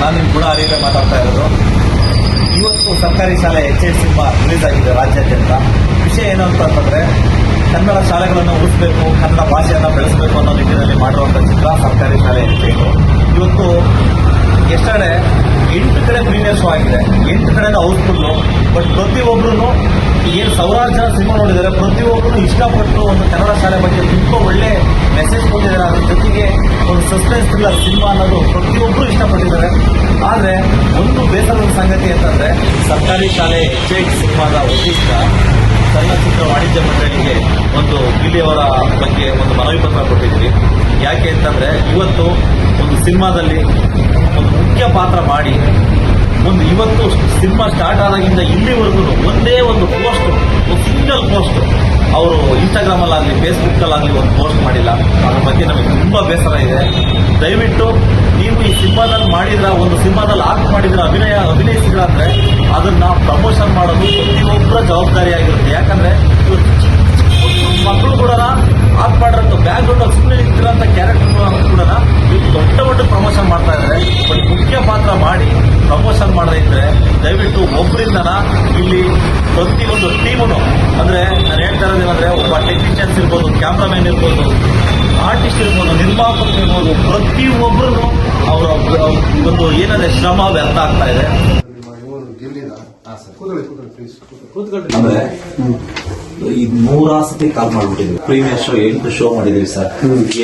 ನಾನು ನಿಮ್ಮ ಗುಣ ಅರಿಯದೆ ಮಾತಾಡ್ತಾ ಇರೋದು. ಇವತ್ತು ಸರ್ಕಾರಿ ಶಾಲೆ ಎಚ್ ಎಸ್ ಸಿಂಹ ರಿಲೀಸ್ ಆಗಿದೆ ರಾಜ್ಯಾದ್ಯಂತ. ವಿಷಯ ಏನು ಅಂತಂದ್ರೆ, ಕನ್ನಡ ಶಾಲೆಗಳನ್ನು ಉಳಿಸಬೇಕು, ಕನ್ನಡ ಭಾಷೆಯನ್ನು ಬೆಳೆಸಬೇಕು ಅನ್ನೋ ನಿಟ್ಟಿನಲ್ಲಿ ಮಾಡುವಂಥ ಚಿತ್ರ ಸರ್ಕಾರಿ ಶಾಲೆ ಇರಬೇಕು ಇವತ್ತು ಎಷ್ಟಡೆ ಎಂಟು ಕಡೆ ಪ್ರೀಮಿಯರ್ ಶೋ ಆಗಿದೆ. ಎಂಟು ಕಡೆ ಹೌಸ್ಫುಲ್ಲು, ಬಟ್ ಪ್ರತಿಯೊಬ್ಬರೂ ಏನು ಸಾವಿರಾರು ಜನ ಸಿನಿಮಾ ನೋಡಿದರೆ ಪ್ರತಿಯೊಬ್ಬರು ಇಷ್ಟಪಟ್ಟು ಒಂದು ಕನ್ನಡ ಶಾಲೆ ಬಗ್ಗೆ ತುಂಬ ಒಳ್ಳೆ ಮೆಸೇಜ್ ಕೊಟ್ಟಿದ್ದಾರೆ. ಒಂದು ಸಸ್ಪೆನ್ಸ್ ಥ್ರಿಲ್ಲರ್ ಸಿನಿಮಾ ಅನ್ನೋದು ಪ್ರತಿಯೊಬ್ಬರು ಇಷ್ಟಪಟ್ಟಿದ್ದಾರೆ. ಆದರೆ ಒಂದು ಬೇಸರದ ಸಂಗತಿ ಅಂತಂದರೆ, ಸರ್ಕಾರಿ ಶಾಲೆ ಎಚ್ ಸಿನಿಮಾದ ಉದ್ದೇಶ ಚಲನಚಿತ್ರ ವಾಣಿಜ್ಯ ಮಂಡಳಿಗೆ ಒಂದು ಇಲ್ಲಿಯವರ ಬಗ್ಗೆ ಒಂದು ಮನವಿ ಪತ್ರ ಕೊಟ್ಟಿದ್ದೀವಿ. ಯಾಕೆ ಅಂತಂದರೆ, ಇವತ್ತು ಒಂದು ಸಿನಿಮಾದಲ್ಲಿ ಒಂದು ಮುಖ್ಯ ಪಾತ್ರ ಮಾಡಿ, ಒಂದು ಇವತ್ತು ಸಿನಿಮಾ ಸ್ಟಾರ್ಟ್ ಆದಾಗಿಂದ ಇಲ್ಲಿವರೆಗೂ ಒಂದೇ ಒಂದು ಪೋಸ್ಟ್ ಒಂದು ಸಿಂಗಲ್ ಪೋಸ್ಟ್ ಅವರು ಇನ್ಸ್ಟಾಗ್ರಾಮಲ್ಲಾಗಲಿ ಫೇಸ್ಬುಕ್ಕಲ್ಲಾಗಲಿ ಒಂದು ಪೋಸ್ಟ್ ಮಾಡಿಲ್ಲ. ಅದ್ರ ಬಗ್ಗೆ ನಮಗೆ ತುಂಬ ಬೇಸರ ಇದೆ. ದಯವಿಟ್ಟು ನೀವು ಈ ಸಿನಿಮಾದಲ್ಲಿ ಮಾಡಿದ್ರ, ಒಂದು ಸಿನಿಮಾದಲ್ಲಿ ಆಕ್ಟ್ ಮಾಡಿದ್ರ, ಅಭಿನಯ, ಅಭಿನಯಿಸಿದ್ರ ಅಂದ್ರೆ ಅದನ್ನ ಪ್ರಮೋಷನ್ ಮಾಡೋದು ಪ್ರತಿಯೊಬ್ಬರ ಜವಾಬ್ದಾರಿಯಾಗಿರುತ್ತೆ ಯಾಕಂದ್ರೆ ಮಕ್ಕಳು ಕೂಡ ಆಕ್ಟ್ ಮಾಡಿರೋ ಬ್ಯಾಕ್ ಗ್ರೌಂಡ್ ಸುಮ್ಮನೆ ನಿಂತಿರೋಂಥ ಕ್ಯಾರೆಕ್ಟರ್ ಕೂಡ ನೀವು ದೊಡ್ಡ ದೊಡ್ಡ ಪ್ರಮೋಷನ್ ಮಾಡ್ತಾ ಇದ್ದಾರೆ ಬಟ್ ಮುಖ್ಯ ಪಾತ್ರ ಮಾಡಿ ಪ್ರಮೋಷನ್ ಮಾಡದೇ ಇದ್ರೆ ದಯವಿಟ್ಟು ಒಬ್ಬರಿಂದನ ಇಲ್ಲಿ ಪ್ರತಿಯೊಂದು ಟೀಮನು ಅಂದ್ರೆ ಇರೋದೇನಂದ್ರೆ ಒಬ್ಬ ಟೆಕ್ನಿಷಿಯನ್ಸ್ ಇರ್ಬೋದು ಕ್ಯಾಮ್ರಾಮ್ಯಾನ್ ಇರ್ಬೋದು ಆರ್ಟಿಸ್ಟ್ ಇರ್ಬೋದು ನಿರ್ಮಾಪಕರು ಇರ್ಬೋದು ಪ್ರತಿಯೊಬ್ಬರು ಅವರ ಒಂದು ಏನಂದ್ರೆ ಶ್ರಮ ವ್ಯರ್ಥ ಆಗ್ತಾ ಇದೆ. ಈ ನೂರಾರು ಸತಿ ಕಾಲ್ ಮಾಡ್ಬಿಟ್ಟಿದ್ವಿ. ಪ್ರೀಮಿಯರ್ ಶೋ ಎಂಟು ಶೋ ಮಾಡಿದೀವಿ ಸರ್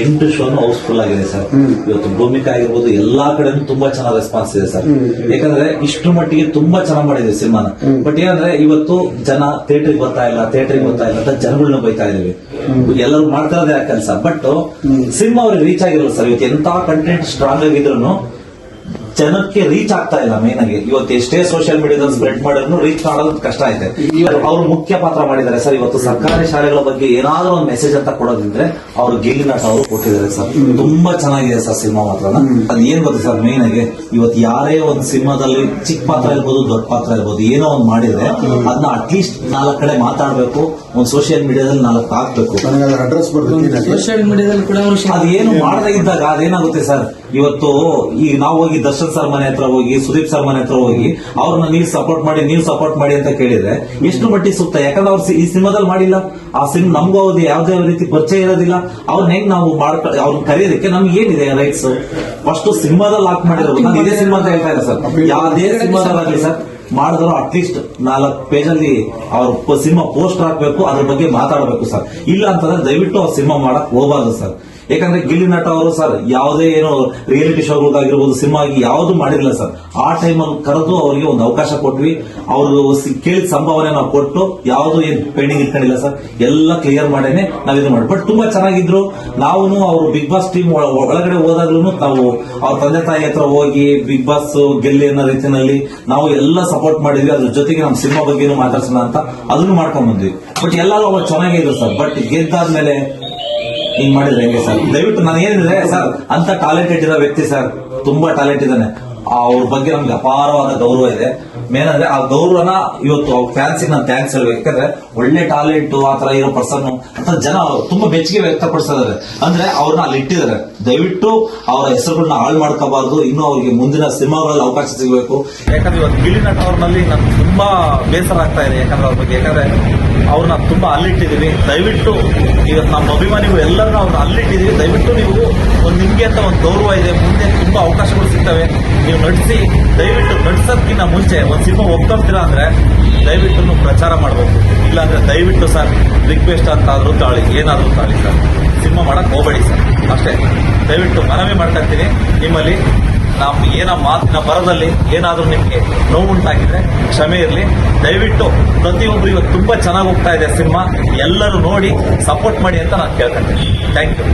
ಎಂಟು ಶೋನು ಹೌಸ್ಫುಲ್ ಆಗಿದೆ ಸರ್ ಇವತ್ತು ಭೂಮಿಕಾ ಆಗಿರ್ಬೋದು ಎಲ್ಲಾ ಕಡೆ ತುಂಬಾ ಚೆನ್ನಾಗಿ ರೆಸ್ಪಾನ್ಸ್ ಇದೆ ಸರ್ ಯಾಕಂದ್ರೆ ಇಷ್ಟು ಮಟ್ಟಿಗೆ ತುಂಬಾ ಚೆನ್ನಾಗಿ ಮಾಡಿದೀವಿ ಸಿನಿಮಾನ. ಬಟ್ ಏನಂದ್ರೆ ಇವತ್ತು ಜನ ಥಿಯೇಟರ್ಗೆ ಬರ್ತಾ ಇಲ್ಲ ಥಿಯೇಟರ್ಗೆ ಬರ್ತಾ ಇಲ್ಲ ಅಂತ ಜನಗಳನ್ನ ಬೈತಾ ಇದೀವಿ ಎಲ್ಲರೂ ಮಾಡ್ತಾ ಇರೋದೇ ಆ ಕೆಲಸ ಬಟ್ ಸಿನಿಮಾ ಅವ್ರಿಗೆ ರೀಚ್ ಆಗಿರಲ್ಲ ಸರ್ ಇವತ್ತು ಎಂತ ಕಂಟೆಂಟ್ ಸ್ಟ್ರಾಂಗ್ ಆಗಿದ್ರು ಜನಕ್ಕೆ ರೀಚ್ ಆಗ್ತಾ ಇಲ್ಲ ಮೇನ್ ಆಗಿ. ಇವತ್ತು ಎಷ್ಟೇ ಸೋಷಿಯಲ್ ಮೀಡಿಯಾದಲ್ಲಿ ಸ್ಪ್ರೆಡ್ ಮಾಡಿದ್ರು ರೀಚ್ ಮಾಡೋದು ಕಷ್ಟ ಐತೆ. ಅವರು ಮುಖ್ಯ ಪಾತ್ರ ಮಾಡಿದ್ದಾರೆ. ಸರ್ ಇವತ್ತು ಸರ್ಕಾರಿ ಶಾಲೆಗಳ ಬಗ್ಗೆ ಏನಾದ್ರೂ ಒಂದು ಮೆಸೇಜ್ ಅಂತ ಕೊಡೋದಿದ್ರೆ ಅವರು ಗಿಲ್ಲಿ ನಟ ಅವರು ಕೊಟ್ಟಿದ್ದಾರೆ ಸರ್. ತುಂಬಾ ಚೆನ್ನಾಗಿದೆ ಸರ್ ಸಿನಿಮಾ ಮಾತ್ರ. ಅದ್ ಏನ್ ಗೊತ್ತಿ ಸರ್ ಮೇನ್ ಆಗಿ ಇವತ್ತು ಯಾರೇ ಒಂದು ಸಿನಿಮಾದಲ್ಲಿ ಚಿಕ್ಕ ಪಾತ್ರ ಇರ್ಬೋದು ದೊಡ್ಡ ಪಾತ್ರ ಇರ್ಬೋದು ಏನೋ ಒಂದು ಮಾಡಿದ್ರೆ ಅದನ್ನ ಅಟ್ಲೀಸ್ಟ್ ನಾಲ್ಕು ಕಡೆ ಮಾತಾಡ್ಬೇಕು ಒಂದು ಸೋಷಿಯಲ್ ಮೀಡಿಯಾದಲ್ಲಿ ನಾಲ್ಕು ಹಾಕ್ಬೇಕು. ನನಗೆ ಅದರ ಅಡ್ರೆಸ್ ಬರ್ತೀನಿ ಸೋಷಿಯಲ್ ಮೀಡಿಯಾದಲ್ಲಿ ಕೂಡ ಅವರು ಅದು ಏನು ಮಾಡದೇ ಇದ್ದಾಗ ಅದೇನಾಗುತ್ತೆ ಸರ್? ಇವತ್ತು ಈಗ ನಾವು ಹೋಗಿ ದರ್ಶನ್ ಸರ್ ಮನೆ ಹತ್ರ ಹೋಗಿ, ಸುದೀಪ್ ಸರ್ ಮನೆ ಹತ್ರ ಹೋಗಿ, ಅವ್ರನ್ನ ನೀವು ಸಪೋರ್ಟ್ ಮಾಡಿ, ನೀವು ಸಪೋರ್ಟ್ ಮಾಡಿ ಅಂತ ಕೇಳಿದ್ರೆ ಎಷ್ಟು ಮಟ್ಟಿಗೆ ಸೂಕ್ತ ಯಾಕಂದ್ರೆ ಅವ್ರು ಈ ಸಿನಿಮಾದಲ್ಲಿ ಮಾಡಿಲ್ಲ. ಆ ಸಿನಿಮಾ ನಮ್ಗೂ ಅವ್ರದ್ದು ಯಾವ್ದೇ ರೀತಿ ಪರಿಚಯ ಇರೋದಿಲ್ಲ. ಅವ್ರನ್ನ ಹೆಂಗ್ ನಾವು ಮಾಡ್ಕ, ಅವ್ರನ್ನ ಕರೆಯೋದಕ್ಕೆ ನಮ್ಗೆ ಏನಿದೆ ರೈಟ್ಸ್ ಫಸ್ಟ್ ಸಿನಿಮಾದಲ್ಲಿ ಹಾಕ್ ಮಾಡಿರೋದು ನಾನು ಇದೇ ಸಿನಿಮಾ ಅಂತ ಹೇಳ್ತಾ ಇಲ್ಲ ಸರ್. ಯಾವುದೇ ಸಿನಿಮಾದಲ್ಲಿ ಸರ್, ಮಾಡಿದ್ರು ಅಟ್ಲೀಸ್ಟ್ ನಾಲ್ಕು ಪೇಜ್ ಅಲ್ಲಿ ಅವ್ರ ಸಿನಿಮಾ ಪೋಸ್ಟ್ ಹಾಕ್ಬೇಕು, ಅದ್ರ ಬಗ್ಗೆ ಮಾತಾಡಬೇಕು ಸರ್. ಇಲ್ಲ ಅಂತಂದ್ರೆ ದಯವಿಟ್ಟು ಅವ್ರ ಸಿನಿಮಾ ಮಾಡಕ್ ಹೋಗಬಾರ್ದು ಸರ್. ಯಾಕಂದ್ರೆ ಗಿಲ್ಲಿ ನಟ ಅವರು ಸರ್ ಯಾವುದೇ ಏನು ರಿಯಾಲಿಟಿ ಶೋಗಳಾಗಿರ್ಬೋದು ಸಿನಿಮಾ ಆಗಿ ಯಾವುದು ಮಾಡಿರಲಿಲ್ಲ ಸರ್. ಆ ಟೈಮಲ್ಲಿ ಕರೆದು ಅವರಿಗೆ ಒಂದು ಅವಕಾಶ ಕೊಟ್ವಿ. ಅವರು ಕೇಳಿದ ಸಂಭಾವನೆ ನಾವು ಕೊಟ್ಟು ಯಾವುದು ಏನು ಪೆಂಡಿಂಗ್ ಇಟ್ಕೊಂಡಿಲ್ಲ ಸರ್. ಎಲ್ಲ ಕ್ಲಿಯರ್ ಮಾಡೇನೆ ನಾವು ಇದು ಮಾಡಿ ಬಟ್ ತುಂಬಾ ಚೆನ್ನಾಗಿದ್ರು. ನಾವು ಅವರು ಬಿಗ್ ಬಾಸ್ ಟೀಮ್ ಒಳಗಡೆ ಹೋದಾಗ್ಲೂ ನಾವು ಅವ್ರ ತಂದೆ ತಾಯಿ ಹತ್ರ ಹೋಗಿ ಬಿಗ್ ಬಾಸ್ ಗೆಲ್ಲಿ ಅನ್ನೋ ರೀತಿಯಲ್ಲಿ ನಾವು ಎಲ್ಲ ಸಪೋರ್ಟ್ ಮಾಡಿದ್ವಿ. ಅದ್ರ ಜೊತೆಗೆ ನಮ್ಮ ಸಿನಿಮಾ ಬಗ್ಗೆನೂ ಮಾತಾಡ್ಸೋಣ ಅಂತ ಅದನ್ನು ಮಾಡ್ಕೊಂಡ್ ಬಂದ್ವಿ. ಬಟ್ ಎಲ್ಲರೂ ಅವ್ರು ಚೆನ್ನಾಗೇ ಇದ್ರು ಸರ್. ಬಟ್ ಗೆದ್ದಾದ್ಮೇಲೆ ಹಿಂಗ್ ಮಾಡಿದ್ರೆ ಹೆಂಗೆ ಸರ್? ದಯವಿಟ್ಟು ನಾನು ಏನಿದ್ರೆ ಸರ್, ಅಂತ ಟ್ಯಾಲೆಂಟೆಡ್ ಇರೋ ವ್ಯಕ್ತಿ ಸರ್, ತುಂಬಾ ಟ್ಯಾಲೆಂಟ್ ಇದ್ದಾನೆ. ಅವ್ರ ಬಗ್ಗೆ ನಮ್ಗೆ ಅಪಾರವಾದ ಗೌರವ ಇದೆ. ಮೇನ್ ಅಂದ್ರೆ ಆ ಗೌರವನ ಇವತ್ತು ಅವ್ರ ಫ್ಯಾನ್ಸಿಗೆ ನಾನು ಥ್ಯಾಂಕ್ಸ್ ಹೇಳ್ಬೇಕು. ಯಾಕಂದ್ರೆ ಒಳ್ಳೆ ಟ್ಯಾಲೆಂಟ್ ಆ ತರ ಇರೋ ಪರ್ಸನ್ ಅಂತ ಜನ ತುಂಬಾ ಮೆಚ್ಚುಗೆ ವ್ಯಕ್ತಪಡಿಸ್ತಾ ಇದಾರೆ ಅಂದ್ರೆ ಅವ್ರನ್ನ ಅಲ್ಲಿ ಇಟ್ಟಿದ್ದಾರೆ. ದಯವಿಟ್ಟು ಅವರ ಹೆಸರುಗಳನ್ನ ಹಾಳು ಮಾಡ್ಕೋಬಾರ್ದು. ಇನ್ನು ಅವ್ರಿಗೆ ಮುಂದಿನ ಸಿನಿಮಾಗಳಲ್ಲಿ ಅವಕಾಶ ಸಿಗಬೇಕು. ಯಾಕಂದ್ರೆ ಇವತ್ತು ಗಿಲ್ಲಿ ನಟ ಅವ್ರನಲ್ಲಿ ನನ್ಗೆ ತುಂಬಾ ಬೇಸರ ಆಗ್ತಾ ಇದೆ ಯಾಕಂದ್ರೆ ಅವ್ರ ಬಗ್ಗೆ. ಯಾಕಂದ್ರೆ ಅವ್ರನ್ನ ತುಂಬಾ ಅಲ್ಲಿಟ್ಟಿದ್ದೀವಿ. ದಯವಿಟ್ಟು ಈಗ ನಮ್ಮ ಅಭಿಮಾನಿಗಳು ಎಲ್ಲರನ್ನೂ ಅವ್ರನ್ನ ಅಲ್ಲಿಟ್ಟಿದ್ದೀವಿ. ದಯವಿಟ್ಟು ನೀವು ಒಂದು ನಿಮಗೆ ಅಂತ ಒಂದು ಗೌರವ ಇದೆ. ಮುಂದೆ ತುಂಬಾ ಅವಕಾಶಗಳು ಸಿಗ್ತವೆ. ನೀವು ನಟಿಸಿ ದಯವಿಟ್ಟು ನಟಿಸೋದಕ್ಕಿಂತ ಮುಂಚೆ ಒಂದು ಸಿನಿಮಾ ಒಪ್ಕೊಂತೀರಾ ಅಂದ್ರೆ ದಯವಿಟ್ಟು ಪ್ರಚಾರ ಮಾಡಬೇಕು. ಇಲ್ಲಾಂದ್ರೆ ದಯವಿಟ್ಟು ಸರ್, ರಿಕ್ವೆಸ್ಟ್ ಅಂತ ಆದರೂ ತಾಳಿ, ಏನಾದರೂ ತಾಳಿ ಸರ್. ಸಿನಿಮಾ ಮಾಡಕ್ಕೆ ಹೋಗಬೇಡಿ ಸರ್. ಅಷ್ಟೇ. ದಯವಿಟ್ಟು ಮನವಿ ಮಾಡ್ಕೊಂತೀನಿ ನಿಮ್ಮಲ್ಲಿ ನಾವು ಏನ ಮಾತಿನ ಬರದಲ್ಲಿ ಏನಾದರೂ ನಿಮಗೆ ನೋವು ಉಂಟಾಗಿದ್ರೆ ಕ್ಷಮೆ ಇರಲಿ. ದಯವಿಟ್ಟು ಪ್ರತಿಯೊಬ್ಬರು ಇವತ್ತು ತುಂಬಾ ಚೆನ್ನಾಗಿ ಹೋಗ್ತಾ ಇದೆ ಸಿನಿಮಾ. ಎಲ್ಲರೂ ನೋಡಿ ಸಪೋರ್ಟ್ ಮಾಡಿ ಅಂತ ನಾನು ಕೇಳ್ಕೊಂತೀನಿ ಥ್ಯಾಂಕ್ ಯು